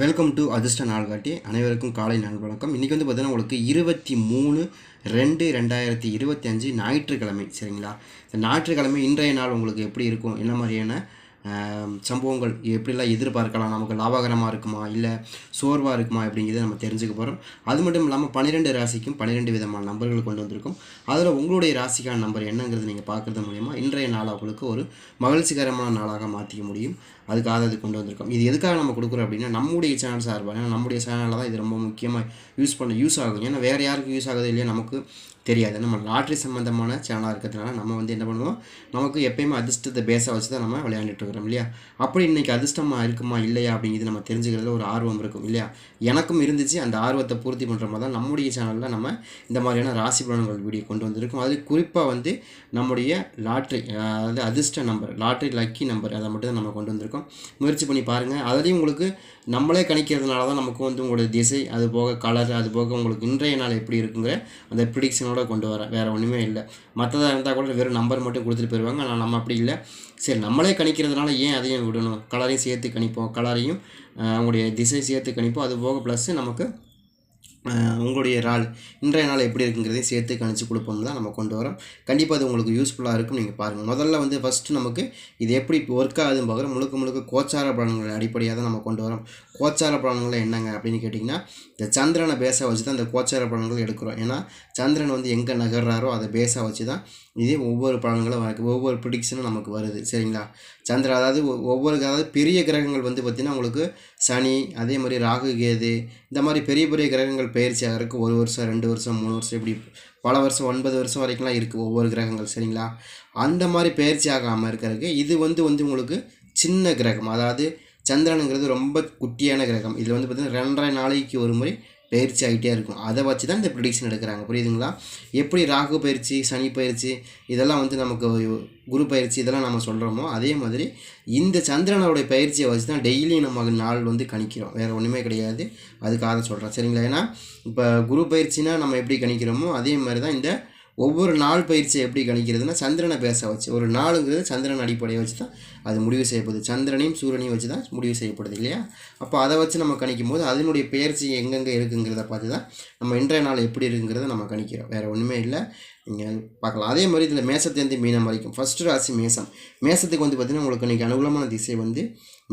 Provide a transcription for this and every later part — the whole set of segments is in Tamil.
வெல்கம் டு அதிர்ஷ்ட நாள்காட்டி அனைவருக்கும் காலை நாள் வணக்கம். இன்றைக்கி வந்து பார்த்தீங்கன்னா உங்களுக்கு இருபத்தி மூணு ரெண்டு ரெண்டாயிரத்தி இருபத்தி அஞ்சு ஞாயிற்றுக்கிழமை சரிங்களா? இந்த ஞாயிற்றுக்கிழமை இன்றைய நாள் உங்களுக்கு எப்படி இருக்கும்? என்ன மாதிரியான சம்பவங்கள் எப்படிலாம் எதிர்பார்க்கலாம்? நமக்கு லாபகரமாக இருக்குமா? இல்லை சோர்வாக இருக்குமா? அப்படிங்கிறத நம்ம தெரிஞ்சுக்க போகிறோம் அது மட்டும் இல்லாமல் பன்னிரெண்டு ராசிக்கும் பன்னிரெண்டு விதமான நம்பர்கள் கொண்டு வந்திருக்கும். அதில் உங்களுடைய ராசிக்கான நம்பர் என்னங்கிறது நீங்கள் பார்க்குறது மூலயமா இன்றைய நாள் உங்களுக்கு ஒரு மகிழ்ச்சிகரமான நாளாக மாற்றிக்க முடியும். அதுக்காக அது கொண்டு வந்திருக்கோம். இது எதுக்காக நம்ம கொடுக்குறோம் அப்படின்னா நம்முடைய சேனல் சார்பாக ஏன்னா நம்முடைய சேனலில் தான் இது ரொம்ப முக்கியமாக யூஸ் பண்ண யூஸ் ஆகும் ஏன்னா வேறு யாருக்கும் யூஸ் ஆகுது இல்லையா நமக்கு தெரியாது. நம்ம லாட்ரி சம்மந்தமான சேனலாக இருக்கிறதுனால நம்ம வந்து என்ன பண்ணுவோம்? நமக்கு எப்பயுமே அதிர்ஷ்டத்தை பேச வச்சு தான் நம்ம விளையாண்டுட்டு இருக்கிறோம் இல்லையா? அப்படி இன்றைக்கி அதிர்ஷ்டமாக இருக்குமா இல்லையா அப்படிங்கிறது நம்ம தெரிஞ்சுக்கிறதுல ஒரு ஆர்வம் இருக்கும் இல்லையா? எனக்கும் இருந்துச்சு. அந்த ஆர்வத்தை பூர்த்தி பண்ணுற மாதிரி தான் நம்முடைய சேனலில் நம்ம இந்த மாதிரியான ராசி பலன்கள் வீடியோ கொண்டு வந்திருக்கோம். அது குறிப்பாக வந்து நம்முடைய லாட்ரி அதாவது அதிர்ஷ்ட நம்பர் லாட்ரி லக்கி நம்பர் அதை மட்டும் தான் நம்ம கொண்டு வந்திருக்கோம். முயற்சி பண்ணி பாருங்கள் அதுலேயும் உங்களுக்கு நம்மளே கணிக்கிறதுனால தான் நமக்கு வந்து உங்களுடைய திசை அது போக கலர் அது போக உங்களுக்கு இன்றைய நாள் எப்படி இருக்குங்கிற அந்த ப்ரிடிக்ஷனோட கொண்டு வரேன் வேறு ஒன்றுமே இல்லை. மற்றதாக இருந்தால் கூட வெறும் நம்பர் மட்டும் கொடுத்துட்டு போயிடுவாங்க ஆனால் நம்ம அப்படி இல்லை. சரி நம்மளே கணிக்கிறதுனால ஏன் அதையும் விடணும்? கலரையும் சேர்த்து கணிப்போம். கலரையும் அவங்களுடைய திசை சேர்த்து கணிப்போம். அது போக ப்ளஸ் நமக்கு உங்களுடைய நாள் இன்றைய நாள் எப்படி இருக்குங்கிறதையும் சேர்த்து கணிச்சு கொடுப்போம் தான் நம்ம கொண்டு வரோம். கண்டிப்பாக அது உங்களுக்கு யூஸ்ஃபுல்லாக இருக்கும். நீங்கள் பாருங்கள் முதல்ல வந்து ஃபஸ்ட்டு நமக்கு இது எப்படி ஒர்க் ஆகுதுன்னு பார்க்குறோம். முழுக்க முழுக்க கோச்சார பலன்கள் அடிப்படையாக தான் நம்ம கொண்டு வரோம். கோச்சார பலன்கள் என்னங்க அப்படின்னு கேட்டிங்கன்னா இந்த சந்திரனை பேஸாக வச்சு தான் இந்த கோச்சார பலன்கள் எடுக்கிறோம். ஏன்னா சந்திரன் வந்து எங்கே நகர்றாரோ அதை பேஸாக வச்சு தான் இதே ஒவ்வொரு பலன்களும் ஒவ்வொரு ப்ரிடிக்ஷனும் நமக்கு வருது. சரிங்களா? சந்திரன் அதாவது ஒ- ஒவ்வொரு அதாவது பெரிய கிரகங்கள் வந்து பார்த்திங்கன்னா உங்களுக்கு சனி அதே மாதிரி ராகு கேது இந்த மாதிரி பெரிய பெரிய கிரகங்கள் பயிற்சி ஆகிறதுக்கு ஒரு வருஷம் ரெண்டு வருஷம் மூணு வருஷம் இப்படி பல வருஷம் ஒன்பது வருஷம் வரைக்கும்லாம் இருக்குது ஒவ்வொரு கிரகங்கள். சரிங்களா? அந்த மாதிரி பயிற்சி ஆகாமல் இருக்கிறதுக்கு இது வந்து வந்து உங்களுக்கு சின்ன கிரகம். அதாவது சந்திரனுங்கிறது ரொம்ப குட்டியான கிரகம். இதில் வந்து பார்த்திங்கன்னா ரெண்டரை நாளைக்கு ஒரு முறை பயிற்சி ஆகிட்டே இருக்கும். அதை வச்சு தான் இந்த ப்ரிடிக்ஷன் எடுக்கிறாங்க. புரியுதுங்களா? எப்படி ராகு பயிற்சி சனி பயிற்சி இதெல்லாம் வந்து நமக்கு குரு பயிற்சி இதெல்லாம் நம்ம சொல்கிறோமோ அதே மாதிரி இந்த சந்திரனோட பயிற்சியை வச்சு தான் டெய்லியும் நம்ம நாள் வந்து கணிக்கிறோம். வேறு ஒன்றுமே கிடையாது. அதுக்காக சொல்கிறேன் சரிங்களா? ஏன்னா இப்போ குரு பயிற்சினா நம்ம எப்படி கணிக்கிறோமோ அதே மாதிரி தான் இந்த ஒவ்வொரு நாள் பயிற்சியை எப்படி கணிக்கிறதுனா சந்திரனை பேச வச்சு ஒரு நாளுங்கிறது சந்திரன் அடிப்படையை வச்சு தான் அது முடிவு செய்யப்படுது. சந்திரனையும் சூரியனையும் வச்சு தான் முடிவு செய்யப்படுது இல்லையா? அப்போ அதை வச்சு நம்ம கணிக்கும் போது அதனுடைய பயிற்சி எங்கெங்கே இருக்குங்கிறத பார்த்து தான் நம்ம இன்றைய நாள் எப்படி இருக்குங்கிறத நம்ம கணிக்கிறோம். வேறு ஒன்றுமே இல்லை. நீங்கள் பார்க்கலாம். அதே மாதிரி இதில் மேசத்தேந்து மீனம் வரைக்கும். ஃபஸ்ட்டு ராசி மேசம். மேசத்துக்கு வந்து பார்த்திங்கன்னா உங்களுக்கு இன்றைக்கி அனுகூலமான திசை வந்து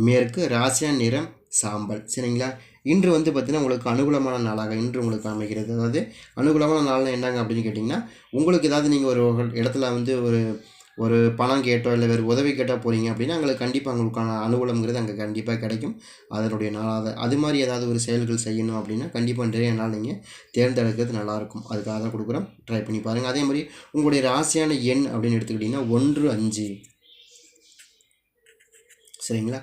மேற்கு ராசியா நிறம் சாம்பல். சரிங்களா? இன்று வந்து பார்த்திங்கன்னா உங்களுக்கு அனுகூலமான நாளாக இன்று உங்களுக்கு அமைகிறது. அதாவது அனுகூலமான நாள்னா என்னங்க அப்படின்னு கேட்டிங்கன்னா உங்களுக்கு ஏதாவது நீங்கள் ஒரு இடத்துல வந்து ஒரு ஒரு பணம் கேட்டோ இல்லை வேறு உதவி கேட்டால் போகிறீங்க அப்படின்னா அங்களுக்கு கண்டிப்பாக உங்களுக்கான அனுகூலங்கிறது அங்கே கண்டிப்பாக கிடைக்கும். அதனுடைய நாளாக அது மாதிரி ஏதாவது ஒரு செயல்கள் செய்யணும் அப்படின்னா கண்டிப்பாக நிறைய நாள் நீங்கள் தேர்ந்தெடுக்கிறது நல்லாயிருக்கும். அதுக்காக தான் கொடுக்குறோம். ட்ரை பண்ணி பாருங்கள் அதே மாதிரி உங்களுடைய ராசியான எண் அப்படின்னு எடுத்துக்கிட்டிங்கன்னா ஒன்று அஞ்சு. சரிங்களா?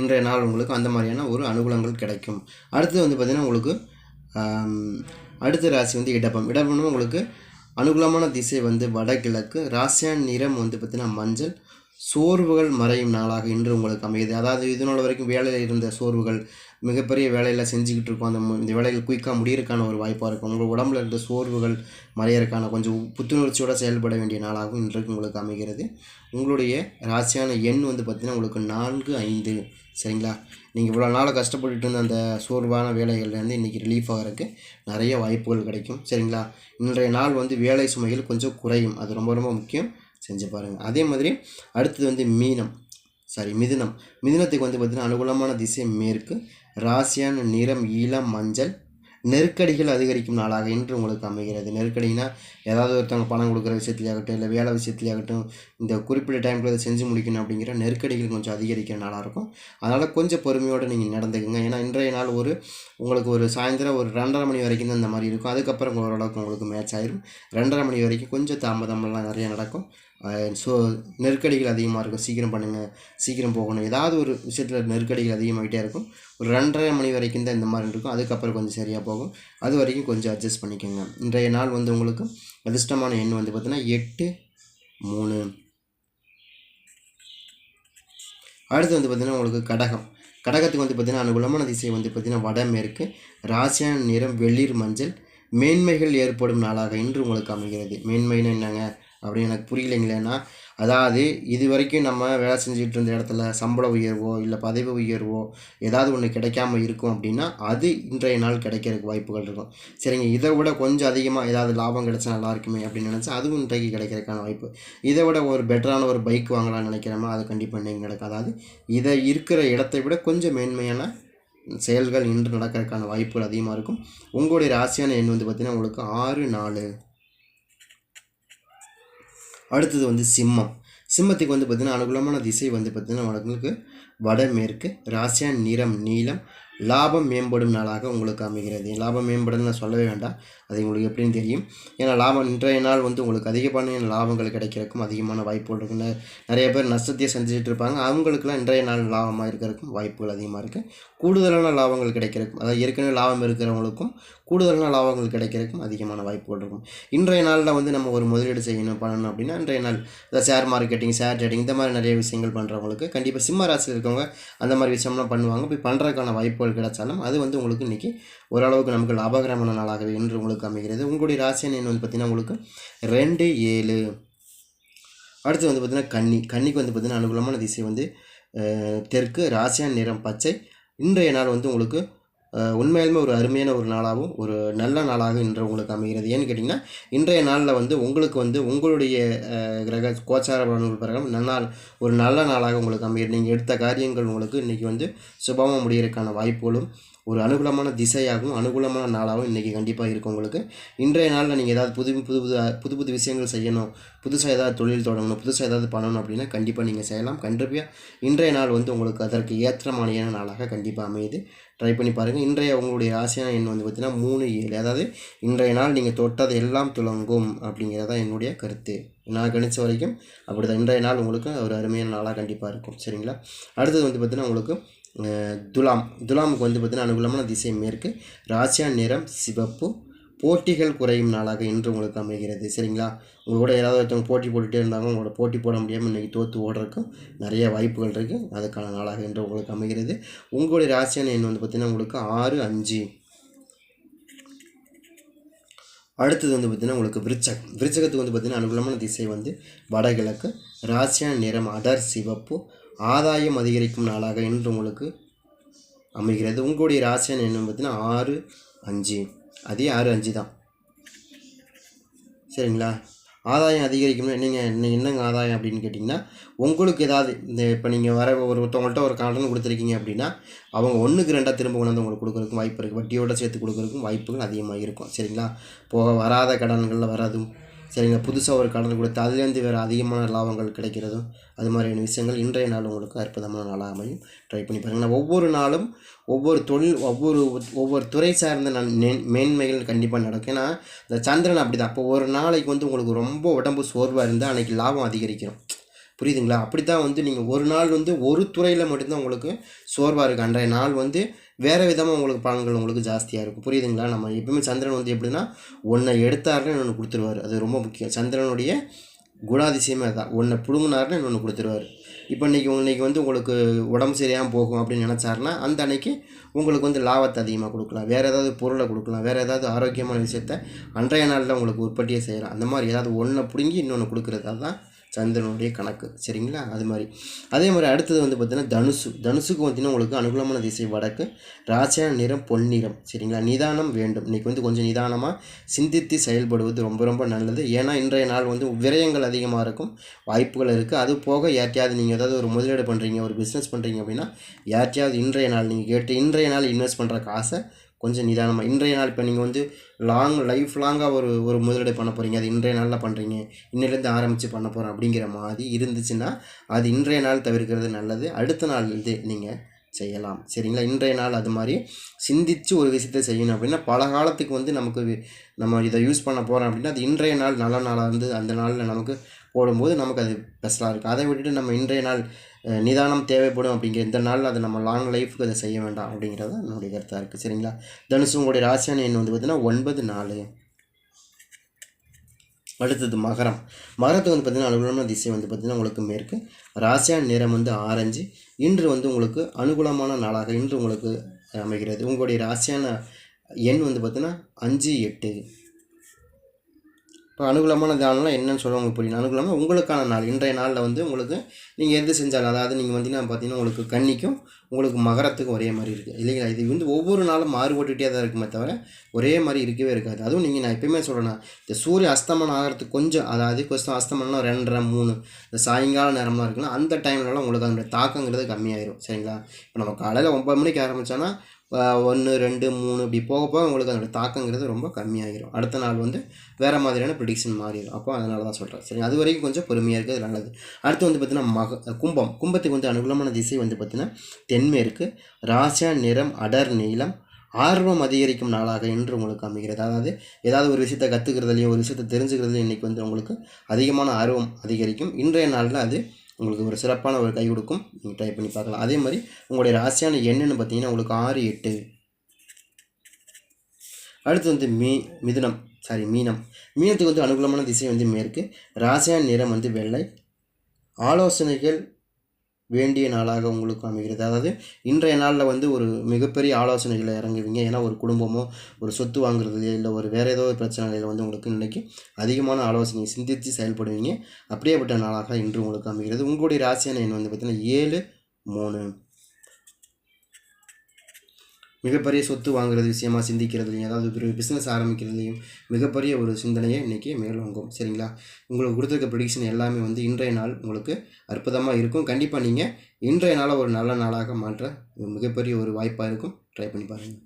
இன்றைய நாள் உங்களுக்கு அந்த மாதிரியான ஒரு அனுகூலங்கள் கிடைக்கும். அடுத்து வந்து பார்த்திங்கன்னா உங்களுக்கு அடுத்த ராசி வந்து இடப்பம். இடப்பம்னா உங்களுக்கு அனுகூலமான திசை வந்து வடகிழக்கு ராசியான் நிறம் வந்து பார்த்திங்கன்னா மஞ்சள். சோர்வுகள் மறையும் நாளாக இன்று உங்களுக்கு அமையுது. அதாவது இதனால் வரைக்கும் வேலையில் இருந்த சோர்வுகள் மிகப்பெரிய வேலையில் செஞ்சுக்கிட்டு இருக்கோம். அந்த இந்த வேலைகள் குயிக்காக முடியறதுக்கான ஒரு வாய்ப்பாக இருக்கும். உங்கள் உடம்புல இருந்த சோர்வுகள் மறையறதுக்கான கொஞ்சம் புத்துணர்ச்சியோடு செயல்பட வேண்டிய நாளாகவும் இன்றைக்கு உங்களுக்கு அமைகிறது. உங்களுடைய ராசியான எண் வந்து பார்த்திங்கன்னா உங்களுக்கு நான்கு ஐந்து. சரிங்களா? நீங்கள் இவ்வளோ நாளாக கஷ்டப்பட்டுட்டு இருந்த அந்த சோர்வான வேலைகள்லேருந்து இன்றைக்கி ரிலீஃப் ஆகிறதுக்கு நிறைய வாய்ப்புகள் கிடைக்கும். சரிங்களா? இன்றைய நாள் வந்து வேலை சுமைகள் கொஞ்சம் குறையும். அது ரொம்ப ரொம்ப முக்கியம். செஞ்சு பாருங்கள் அதே மாதிரி அடுத்தது வந்து மீனம். சாரி மிதுனம். மிதுனத்துக்கு வந்து பார்த்திங்கன்னா அனுகூலமான திசை மேற்கு ராசியான நிறம் இளம் மஞ்சள். நெருக்கடிகள் அதிகரிக்கும் நாளாக இன்று உங்களுக்கு அமைகிறது. நெருக்கடினா ஏதாவது ஒருத்தவங்க பணம் கொடுக்குற விஷயத்துலையாகட்டும் இல்லை வேலை விஷயத்துலையாகட்டும் இந்த குறிப்பிட்ட டைமில் அதை செஞ்சு முடிக்கணும் அப்படிங்கிற நெருக்கடிகள் கொஞ்சம் அதிகரிக்கிற நாளாக இருக்கும். அதனால் கொஞ்சம் பொறுமையோடு நீங்கள் நடந்துக்குங்க. ஏன்னா இன்றைய நாள் ஒரு உங்களுக்கு ஒரு சாயந்தரம் ஒரு ரெண்டரை மணி வரைக்கும் தான் இந்த மாதிரி இருக்கும். அதுக்கப்புறம் ஓரளவுக்கு உங்களுக்கு மேட்ச் ஆயிரும். ரெண்டரை மணி வரைக்கும் கொஞ்சம் தாமதமெல்லாம் நிறைய நடக்கும். ஸோ நெருக்கடிகள் அதிகமாக இருக்கும். சீக்கிரம் பண்ணுங்கள் சீக்கிரம் போகணும். ஏதாவது ஒரு விஷயத்தில் நெருக்கடிகள் அதிகமாகிட்டே இருக்கும். ஒரு ரெண்டரை மணி வரைக்கும் தான் இந்த மாதிரி இருக்கும். அதுக்கப்புறம் கொஞ்சம் சரியாக போகும். அது வரைக்கும் கொஞ்சம் அட்ஜஸ்ட் பண்ணிக்கோங்க. இன்றைய நாள் வந்து உங்களுக்கு அதிர்ஷ்டமான எண் வந்து பார்த்தீங்கன்னா எட்டு மூணு. அடுத்து வந்து பார்த்திங்கன்னா உங்களுக்கு கடகம். கடகத்துக்கு வந்து பார்த்திங்கன்னா அனுகூலமான திசை வந்து பார்த்திங்கன்னா வடமேற்கு. ராசியான நிறம் வெளிர் மஞ்சள். மேன்மைகள் ஏற்படும் நாளாக இன்று உங்களுக்கு அமைகிறது. மேன்மைன்னா என்னங்க? அப்படின்னு எனக்கு புரியலைங்களேன்னா அதாவது இது வரைக்கும் நம்ம வேலை செஞ்சுட்டு இருந்த இடத்துல சம்பள உயர்வோ இல்லை பதவி உயர்வோ ஏதாவது ஒன்று கிடைக்காம இருக்கும் அப்படின்னா அது இன்றைய நாள் கிடைக்கிறதுக்கு வாய்ப்புகள் இருக்கும். சரிங்க இதை விட கொஞ்சம் அதிகமாக ஏதாவது லாபம் கிடைச்சா நல்லா இருக்குமே அப்படின்னு நினச்சா அதுவும் இன்றைக்கு கிடைக்கிறதுக்கான வாய்ப்பு. இதை விட ஒரு பெட்டரான ஒரு பைக் வாங்கலாம்னு நினைக்கிறோமா அது கண்டிப்பாக நீங்கள் நடக்கும் அதாவது இதை இருக்கிற இடத்தை விட கொஞ்சம் மேன்மையான செயல்கள் இன்று நடக்கிறதுக்கான வாய்ப்புகள் அதிகமாக இருக்கும். உங்களுடைய ராசியான எண் வந்து பார்த்திங்கன்னா உங்களுக்கு ஆறு நாலு. அடுத்தது வந்து சிம்மம். சிம்மத்துக்கு வந்து பார்த்திங்கன்னா அனுகூலமான திசை வந்து பார்த்திங்கன்னா உங்களுக்கு வடமேற்கு ராசியான் நிறம் நீளம் லாபம் மேம்படும் நாளாக உங்களுக்கு அமைகிறது. லாபம் மேம்படும் நான் சொல்லவே வேண்டாம். அது உங்களுக்கு எப்படின்னு தெரியும். ஏன்னா லாபம் இன்றைய நாள் வந்து உங்களுக்கு அதிகமான லாபங்கள் கிடைக்கிறதுக்கும் அதிகமான வாய்ப்புகள் இருக்கும் நிறைய பேர் நஷ்டத்தையே சந்திச்சுட்டு இருப்பாங்க. அவங்களுக்குலாம் இன்றைய நாள் லாபமாக இருக்கிறதுக்கும் வாய்ப்புகள் அதிகமாக இருக்குது கூடுதலான லாபங்கள் கிடைக்கிறதுக்கும் அதாவது ஏற்கனவே லாபம் இருக்கிறவங்களுக்கும் கூடுதலான லாபங்கள் கிடைக்கிறதுக்கும் அதிகமான வாய்ப்புகள் இருக்கும். இன்றைய நாளில் வந்து நம்ம ஒரு முதலீடு செய்யணும் பண்ணணும் அப்படின்னா இன்றைய நாள் இந்த ஷேர் மார்க்கெட்டிங் ஷேர் ட்ரேடிங் இந்த மாதிரி நிறைய விஷயங்கள் பண்ணுறவங்களுக்கு கண்டிப்பாக சிம்ம ராசியில் இருக்கவங்க அந்த மாதிரி விஷயம்லாம் பண்ணுவாங்க. போய் பண்ணுறதுக்கான வாய்ப்புகள் கிடைச்சாலும் அது வந்து உங்களுக்கு இன்றைக்கி ஓரளவுக்கு நமக்கு லாபகரமான நாளாகவே இன்று உங்களுக்கு அமைகிறது. உங்களுடைய ராசி எண் வந்து பார்த்திங்கன்னா உங்களுக்கு ரெண்டு ஏழு. அடுத்து வந்து பார்த்திங்கன்னா கன்னி. கன்னிக்கு வந்து பார்த்திங்கன்னா அனுகூலமான திசை வந்து தெற்கு ராசியான் நிறம் பச்சை. இன்றைய நாள் வந்து உங்களுக்கு உண்மையாலுமே ஒரு அருமையான ஒரு நாளாகவும் ஒரு நல்ல நாளாக இன்று உங்களுக்கு அமைகிறது. ஏன்னு கேட்டிங்கன்னா இன்றைய நாளில் வந்து உங்களுக்கு வந்து உங்களுடைய கிரக கோச்சார பலன்கள் பிரகாரம் நன்னால் ஒரு நல்ல நாளாக உங்களுக்கு அமைகிறது. நீங்கள் எடுத்த காரியங்கள் உங்களுக்கு இன்றைக்கி வந்து சுபமாக முடியறதுக்கான வாய்ப்புகளும் ஒரு அனுகூலமான திசையாகவும் அனுகூலமான நாளாகவும் இன்றைக்கி கண்டிப்பாக இருக்கும் உங்களுக்கு. இன்றைய நாளில் நீங்கள் ஏதாவது புது புது புது புது புது விஷயங்கள் செய்யணும் புதுசாக ஏதாவது தொழில் தொடங்கணும் புதுசாக ஏதாவது பண்ணணும் அப்படின்னா கண்டிப்பாக நீங்கள் செய்யலாம். கண்டிப்பாக இன்றைய நாள் வந்து உங்களுக்கு அதற்கு ஏற்றமான நாளாக கண்டிப்பாக அமையுது. ட்ரை பண்ணி பாருங்கள் இன்றைய உங்களுடைய ராசியான எண் வந்து பார்த்தீங்கன்னா மூணு ஏழு. அதாவது இன்றைய நாள் நீங்கள் தொட்டது எல்லாம் துலங்கும் அப்படிங்கிறதான் என்னுடைய கருத்து. நான் கணிச்ச வரைக்கும் அப்படி தான் இன்றைய நாள் உங்களுக்கு ஒரு அருமையான நாளாக கண்டிப்பாக இருக்கும். சரிங்களா? அடுத்தது வந்து பார்த்திங்கன்னா உங்களுக்கு துலாம். துலாமுக்கு வந்து பார்த்தீங்கன்னா அனுகூலமான திசை மேற்கு. ராசியான நிறம் சிவப்பு. போட்டிகள் குறையும் நாளாக இன்று உங்களுக்கு அமைகிறது சரிங்களா? உங்களோட கூட யாராவது ஒருத்தவங்க போட்டி போட்டுகிட்டே இருந்தாங்க உங்களோட போட்டி போட முடியாமல் இன்றைக்கி தோற்று ஓடுறதுக்கும் நிறைய வாய்ப்புகள் இருக்குது அதுக்கான நாளாக இன்று உங்களுக்கு அமைகிறது. உங்களுடைய ராசியான எண் வந்து பார்த்திங்கன்னா உங்களுக்கு ஆறு அஞ்சு. அடுத்தது வந்து பார்த்திங்கன்னா உங்களுக்கு விருச்சகம். விருச்சகத்துக்கு வந்து பார்த்திங்கன்னா அனுகூலமான திசை வந்து வடகிழக்கு. ராசியான நிறம் அடர் சிவப்பு. ஆதாயம் அதிகரிக்கும் நாளாக இன்று உங்களுக்கு அமைகிறது. உங்களுடைய ராசியான எண்ணம் பார்த்தீங்கன்னா ஆறு அஞ்சு. அதே ஆறு அஞ்சு தான். சரிங்களா? ஆதாயம் அதிகரிக்கணும்னா என்னங்க என்ன என்னங்க ஆதாயம் அப்படின்னு கேட்டிங்கன்னா உங்களுக்கு ஏதாவது இந்த இப்போ நீங்கள் வர ஒரு ஒருத்தவங்கள்ட்ட ஒரு கடன் கொடுத்துருக்கீங்க அப்படின்னா அவங்க ஒன்றுக்கு ரெண்டாக திரும்ப கொண்டு வந்து உங்களுக்கு கொடுக்குறதுக்கும் வாய்ப்பு இருக்குது வட்டியோட சேர்த்து கொடுக்குறதுக்கும் வாய்ப்புகள் அதிகமாக இருக்கும். சரிங்களா? போக வராத கடன்களில் வராதும் சரிங்க. புதுசாக ஒரு கடன் கொடுத்து அதுலேருந்து வேறு அதிகமான லாபங்கள் கிடைக்கிறதும் அது மாதிரியான விஷயங்கள் இன்றைய நாள் உங்களுக்கு அற்புதமான நாளாக அமையும். ட்ரை பண்ணி பாருங்கள் நான் ஒவ்வொரு நாளும் ஒவ்வொரு தொழில் ஒவ்வொரு ஒவ்வொரு துறை சார்ந்த நான் மேன்மைகள் கண்டிப்பாக நடக்கும். ஏன்னா இந்த சந்திரன் அப்படி தான் அப்போ ஒரு நாளைக்கு வந்து உங்களுக்கு ரொம்ப உடம்பு சோர்வாக இருந்தால் அன்றைக்கி லாபம் அதிகரிக்கிறோம் புரியுதுங்களா? அப்படி தான் வந்து நீங்கள் ஒரு நாள் வந்து ஒரு துறையில் மட்டும்தான் உங்களுக்கு சோர்வாக இருக்குது அன்றைய நாள் வந்து வேறு விதமாக உங்களுக்கு பலன்கள் உங்களுக்கு ஜாஸ்தியாக இருக்கும். புரியுதுங்களா? நம்ம எப்பவுமே சந்திரன் வந்து எப்படின்னா ஒன்றை எடுத்தாருன்னு இன்னொன்று கொடுத்துருவார். அது ரொம்ப முக்கியம். சந்திரனுடைய குணாதிசயமே அதுதான் ஒன்றை பிடுங்கினாருன்னு இன்னொன்று கொடுத்துருவார். இப்போ இன்றைக்கி இன்னைக்கு வந்து உங்களுக்கு உடம்பு சரியாக போகும் அப்படின்னு நினச்சாருன்னா அந்த அன்னைக்கு உங்களுக்கு வந்து லாபத்தை அதிகமாக கொடுக்கலாம். வேறு ஏதாவது பொருளை கொடுக்கலாம். வேறு ஏதாவது ஆரோக்கியமான விஷயத்த அன்றைய நாளில் உங்களுக்கு உற்பத்தியை செய்யலாம். அந்த மாதிரி ஏதாவது ஒன்றை பிடுங்கி இன்னொன்று கொடுக்குறது அதுதான் சந்திரனுடைய கணக்கு சரிங்களா? அது மாதிரி. அதே மாதிரி அடுத்தது வந்து பார்த்திங்கன்னா தனுசு. தனுசுக்கு பார்த்திங்கன்னா உங்களுக்கு அனுகூலமான திசை வடக்கு ராசியான நிறம் பொன்னிறம் சரிங்களா? நிதானம் வேண்டும். இன்றைக்கி வந்து கொஞ்சம் நிதானமாக சிந்தித்து செயல்படுவது ரொம்ப ரொம்ப நல்லது. ஏன்னா இன்றைய நாள் வந்து விரயங்கள் அதிகமாக இருக்கும் வாய்ப்புகள் இருக்குது அது போக யார்ட்டையாவது நீங்கள் ஏதாவது ஒரு முதலீடு பண்ணுறீங்க ஒரு பிஸ்னஸ் பண்ணுறீங்க அப்படின்னா யார்ட்டையாவது இன்றைய நாள் நீங்கள் கேட்டு இன்றைய நாள் இன்வெஸ்ட் பண்ணுற காசை கொஞ்சம் நிதானமாக இன்றைய நாள் இப்போ நீங்கள் வந்து லாங் லைஃப் லாங்காக ஒரு ஒரு முதலீடு பண்ண போகிறீங்க அது இன்றைய நாளில் பண்ணுறீங்க இன்னிலேருந்து ஆரம்பித்து பண்ண போகிறோம் அப்படிங்கிற மாதிரி இருந்துச்சுன்னா அது இன்றைய நாள் தவிர்க்கிறது நல்லது. அடுத்த நாள் இது நீங்கள் செய்யலாம். சரிங்களா? இன்றைய நாள் அது மாதிரி சிந்தித்து ஒரு விஷயத்தை செய்யணும் அப்படின்னா பல காலத்துக்கு வந்து நமக்கு நம்ம இதை யூஸ் பண்ண போகிறோம் அப்படின்னா அது இன்றைய நாள் நல்ல நாளாக இருந்து அந்த நாளில் நமக்கு போடும்போது நமக்கு அது பெஸ்ட்டாக இருக்கும். அதை விட்டுட்டு நம்ம இன்றைய நாள் நிதானம் தேவைப்படும் அப்படிங்கிற இந்த நாள் அதை நம்ம லாங் லைஃபுக்கு அதை செய்ய வேண்டாம் அப்படிங்கிறது தான் என்னுடைய கருத்தாக இருக்குது சரிங்களா? தனுசு உங்களுடைய ராசியான எண் வந்து பார்த்தீங்கன்னா ஒன்பது நாலு. அடுத்தது மகரம். மகரத்துக்கு வந்து பார்த்திங்கன்னா அனுகூலமான திசை வந்து பார்த்திங்கன்னா உங்களுக்கு மேற்கு. ராசியான நிறம் வந்து ஆரஞ்சு. இன்று வந்து உங்களுக்கு அனுகூலமான நாளாக இன்று உங்களுக்கு அமைகிறது. உங்களுடைய ராசியான எண் வந்து பார்த்திங்கன்னா அஞ்சு எட்டு. இப்போ அனுகூலமான நாள்னால் என்னன்னு சொல்ல உங்களுக்கு அனுகூலமாக உங்களுக்கான நாள். இன்றைய நாளில் வந்து உங்களுக்கு நீங்கள் எது செஞ்சாலும் அதாவது நீங்கள் வந்தீங்கன்னா பார்த்தீங்கன்னா உங்களுக்கு கன்னிக்கும் உங்களுக்கு மகரத்துக்கும் ஒரே மாதிரி இருக்குது இல்லைங்களா? இது வந்து ஒவ்வொரு நாளும் மாறுபட்டுகிட்டே தான் இருக்குமே தவிர ஒரே மாதிரி இருக்கவே இருக்காது. அதுவும் நீங்கள் நான் எப்பயுமே சொல்கிறேன்னா இந்த சூரிய அஸ்தமனம் ஆகிறதுக்கு கொஞ்சம் அதாவது கொஞ்சம் அஸ்தமனம் ரெண்டரை மூணு இந்த சாயங்கால நேரம்லாம் இருக்குன்னா அந்த டைம்லலாம் உங்களுக்கு அதனுடைய தாக்கங்கிறது கம்மியாயிரும். சரிங்களா? இப்போ நம்ம காலையில் ஒம்பது மணிக்கு ஆரம்பித்தோன்னா ஒன்று ரெண்டு மூணு இப்படி போக போக உங்களுக்கு அதோடய தாக்கங்கிறது ரொம்ப கம்மியாகிடும் அடுத்த நாள் வந்து வேறு மாதிரியான ப்ரிடிக்ஷன் மாறிடும். அப்போ அதனால தான் சொல்கிறேன் சரி அது வரைக்கும் கொஞ்சம் பொறுமையாக இருக்கிறது நல்லது. அடுத்து வந்து பார்த்திங்கன்னா மக கும்பம். கும்பத்துக்கு வந்து அனுகூலமான திசை வந்து பார்த்திங்கன்னா தென்மேற்கு ராசா நிறம் அடர் நீளம் ஆர்வம் அதிகரிக்கும் நாளாக இன்று உங்களுக்கு அமைகிறது. அதாவது ஏதாவது ஒரு விஷயத்தை கற்றுக்கிறதுலையும் ஒரு விஷயத்தை தெரிஞ்சுக்கிறதுலையும் இன்றைக்கி வந்து உங்களுக்கு அதிகமான ஆர்வம் அதிகரிக்கும். இன்றைய நாளில் அது உங்களுக்கு ஒரு சிறப்பான ஒரு கை கொடுக்கும். நீங்கள் ட்ரை பண்ணி பார்க்கலாம். அதே மாதிரி உங்களுடைய ராசியான எண்ணுன்னு பார்த்தீங்கன்னா உங்களுக்கு ஆறு எட்டு. அடுத்து வந்து மீ மிதுனம். சாரி மீனம். மீனத்துக்கு வந்து அனுகூலமான திசை வந்து மேற்கு. ராசியான நிறம் வந்து வெள்ளை. ஆலோசனைகள் வேண்டிய நாளாக உங்களுக்கு அமைகிறது. அதாவது இன்றைய நாளில் வந்து ஒரு மிகப்பெரிய ஆலோசனைகளை இறங்குவீங்க. ஏன்னா ஒரு குடும்பமோ ஒரு சொத்து வாங்குறது இல்லை ஒரு வேறு ஏதோ ஒரு பிரச்சனைகளில் வந்து உங்களுக்கு இன்றைக்கி அதிகமான ஆலோசனையை சிந்தித்து செயல்படுவீங்க. அப்படியேப்பட்ட நாளாக இன்று உங்களுக்கு அமைகிறது. உங்களுடைய ராசியான எண் வந்து பார்த்திங்கன்னா ஏழு மூணு. மிகப்பெரிய சொத்து வாங்குறது விஷயமா சிந்திக்கிறதுலையும் அதாவது ஒரு பிஸ்னஸ் ஆரம்பிக்கிறதுலையும் மிகப்பெரிய ஒரு சிந்தனையை இன்றைக்கி மேலோங்கும். சரிங்களா? உங்களுக்கு கொடுத்துருக்க ப்ரொடிக்ஷன் எல்லாமே வந்து இன்றைய நாள் உங்களுக்கு அற்புதமாக இருக்கும். கண்டிப்பாக நீங்கள் இன்றைய நாளை ஒரு நல்ல நாளாக மாற்ற மிகப்பெரிய ஒரு வாய்ப்பாக இருக்கும். ட்ரை பண்ணி பாருங்கள்